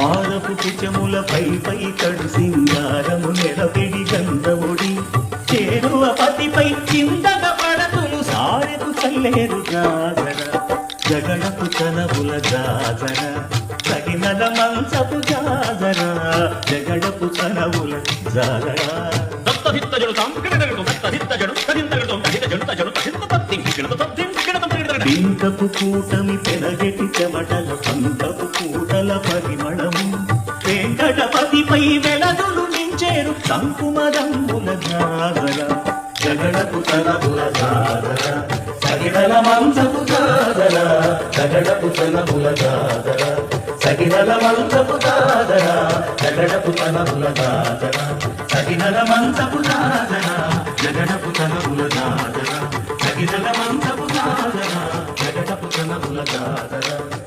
హారపు కుచముల పై పై కడు సింగారము నెరపిడి గంధముడి చేరువ పతిపై చింతగ పడతును సారెకు చల్లేరు జాగర జగడపు తనవుల జాజర. తగినల మంచపు జాజర. జగడపు తనవుల జాగర దత్తహిత్తజడు తదింతగడు తదితజడు తజడు తదింత కూటమి పెనగెటి చెమటల పంకపు కూటల పరిమళము వెంకటపతిపై వెలదులు నించేరు కంకుమదంబుల జాగర జగడపు తనబుల జాగర సగిడల మంచపు జాగర జగడపు తనబుల జాగర సగిడల మంచపు జాగర జగడపు తనబుల జాగర సగిడల మంచపు జాగర జగడపు తనబుల జాగర సగిడల మంచపు జాగర జగడపు తనబుల జాగర